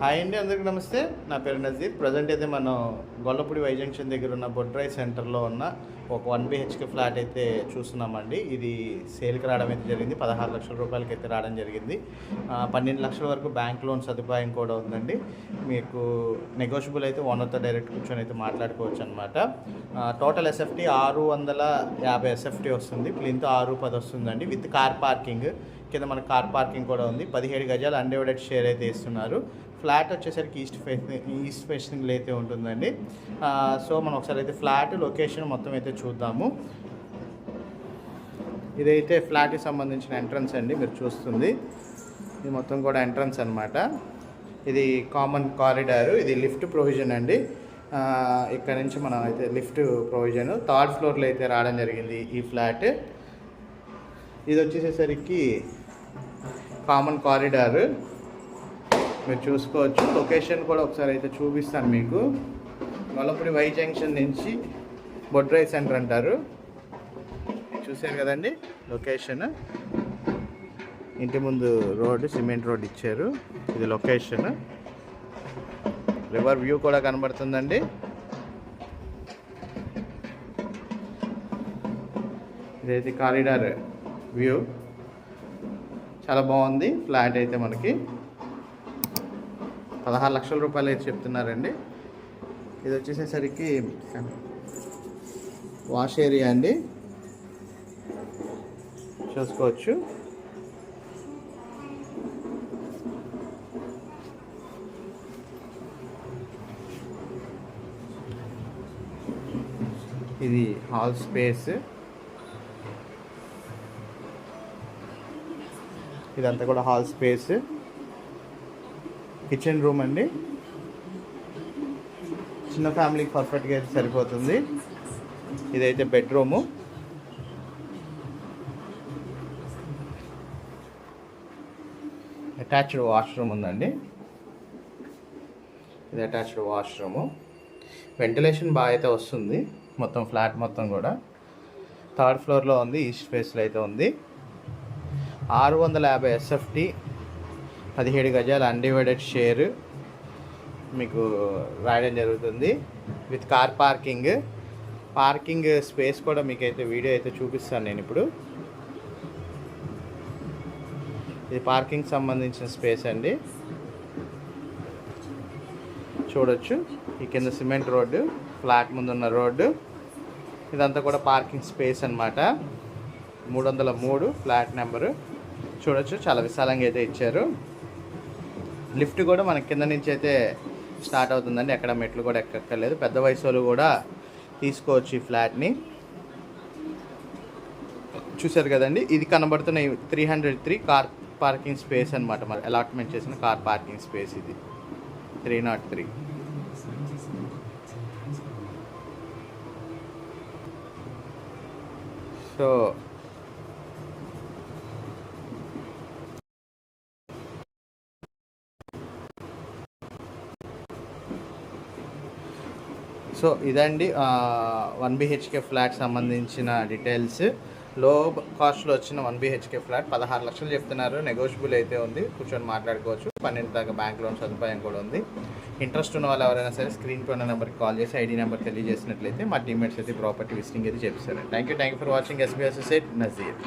Hi అండి అందరికీ నమస్తే. నా పేరు నజీర్. ప్రజెంట్ అయితే మనం గొల్లపూడి వై జంక్షన్ దగ్గర ఉన్న బొడ్రాయ్ సెంటర్లో ఉన్న ఒక వన్ బిహెచ్కే ఫ్లాట్ అయితే చూస్తున్నామండి. ఇది సేల్కి రావడం అయితే జరిగింది. పదహారు లక్షల రూపాయలకి అయితే రావడం జరిగింది. పన్నెండు లక్షల వరకు బ్యాంక్ లోన్ సదుపాయం కూడా ఉందండి. మీకు నెగోషియబుల్ అయితే ఓనర్తో డైరెక్ట్ కూర్చొని అయితే మాట్లాడుకోవచ్చు అనమాట టోటల్ ఎస్ఎఫ్టీ ఆరు వందల యాభై ఎస్ఎఫ్టీ వస్తుంది. ప్లింత్ ఆరు పది వస్తుందండి. With car parking. కింద మన కార్ పార్కింగ్ కూడా ఉంది. పదిహేడు గజాలు అన్డివైడెడ్ షేర్ అయితే ఇస్తున్నారు. ఫ్లాట్ వచ్చేసరికి ఈస్ట్ ఫేసింగ్ ఈస్ట్ ఫేసింగ్లో అయితే ఉంటుందండి. సో మనం ఒకసారి అయితే ఫ్లాట్ లొకేషన్ మొత్తం అయితే చూద్దాము. ఇదైతే ఫ్లాట్కి సంబంధించిన ఎంట్రన్స్ అండి మీరు చూస్తుంది. ఇది మొత్తం కూడా ఎంట్రన్స్ అనమాట ఇది కామన్ కారిడార్ ఇది లిఫ్ట్ ప్రొవిజన్ అండి. ఇక్కడ నుంచి మనం అయితే లిఫ్ట్ ప్రొవిజన్ థర్డ్ ఫ్లోర్లో అయితే రావడం జరిగింది ఈ ఫ్లాట్. ఇది వచ్చేసేసరికి కామన్ కారిడార్. మీరు చూసుకోవచ్చు. లొకేషన్ కూడా ఒకసారి అయితే చూపిస్తాను మీకు. మలపురి వై జంక్షన్ నుంచి బొడ్రై సెంటర్ అంటారు. చూశారు కదండి? లొకేషన్ ఇంటి ముందు రోడ్డు సిమెంట్ రోడ్ ఇచ్చారు. ఇది లొకేషన్ రివర్ వ్యూ కూడా కనబడుతుందండి. ఇదైతే కారిడార్ వ్యూ చాలా బాగుంది. ఫ్లాట్ అయితే మనకి. పదహారు లక్షల రూపాయలు అయితే చెప్తున్నారండి. ఇది వచ్చేసేసరికి వాష్ ఏరియా అండి. చూసుకోవచ్చు. ఇది హాల్ స్పేస్. ఇదంతా కూడా హాల్ స్పేస్. కిచెన్ రూమ్ అండి. చిన్న ఫ్యామిలీకి పర్ఫెక్ట్గా అయితే సరిపోతుంది. ఇదైతే బెడ్రూము. అటాచ్డ్ వాష్రూమ్ ఉందండి. ఇది అటాచ్డ్ వాష్రూము. వెంటిలేషన్ బాగా అయితే వస్తుంది. మొత్తం ఫ్లాట్ మొత్తం కూడా. థర్డ్ ఫ్లోర్లో ఉంది ఈస్ట్ ఫేస్లో అయితే ఉంది. ఆరు వందల యాభై ఎస్ఎఫ్టీ పదిహేడు గజాల అన్డివైడెడ్ షేర్ మీకు రాయడం జరుగుతుంది. With car parking parking space కూడా మీకు అయితే వీడియో అయితే చూపిస్తాను నేను ఇప్పుడు. ఇది పార్కింగ్ సంబంధించిన స్పేస్ అండి. చూడొచ్చు. ఈ కింద సిమెంట్ రోడ్డు ఫ్లాట్ ముందున్న రోడ్డు ఇదంతా కూడా పార్కింగ్ స్పేస్ అన్నమాట. మూడు వందల మూడు ఫ్లాట్ నెంబరు చూడొచ్చు. చాలా విశాలంగా అయితే ఇచ్చారు. లిఫ్ట్ కూడా మన కింద నుంచి అయితే స్టార్ట్ అవుతుందండి. ఎక్కడ మెట్లు కూడా ఎక్కక్కర్లేదు. పెద్ద వయసు వాళ్ళు కూడా తీసుకోవచ్చు ఈ ఫ్లాట్ని. చూసారు కదండి ఇది కనబడుతున్న three hundred three car parking space అనమాట మరి అలాట్మెంట్ చేసిన కార్ పార్కింగ్ స్పేస్ ఇది. Three not three. So so ఇదండి వన్ బిహెచ్కే ఫ్లాట్ సంబంధించిన డీటెయిల్స్. లో కాస్ట్లో వచ్చిన వన్ బిహెచ్కే ఫ్లాట్ పదహారు లక్షలు చెప్తున్నారు. నెగోషియబుల్ అయితే ఉంది. కూర్చొని మాట్లాడుకోవచ్చు. పన్నెండు దాకా బ్యాంక్ లోన్ సదుపాయం కూడా ఉంది. ఇంట్రెస్ట్ ఉన్న వాళ్ళు ఎవరైనా సరే స్క్రీన్ పై ఉన్న నెంబర్కి కాల్ చేసి ఐడి నెంబర్ తెలియజేసినట్లయితే మా టీమ్మేట్స్ అయితే ప్రాపర్టీ విజిటింగ్ అయితే చేపిస్తారు thank you thank you for watching SBS set Nazir.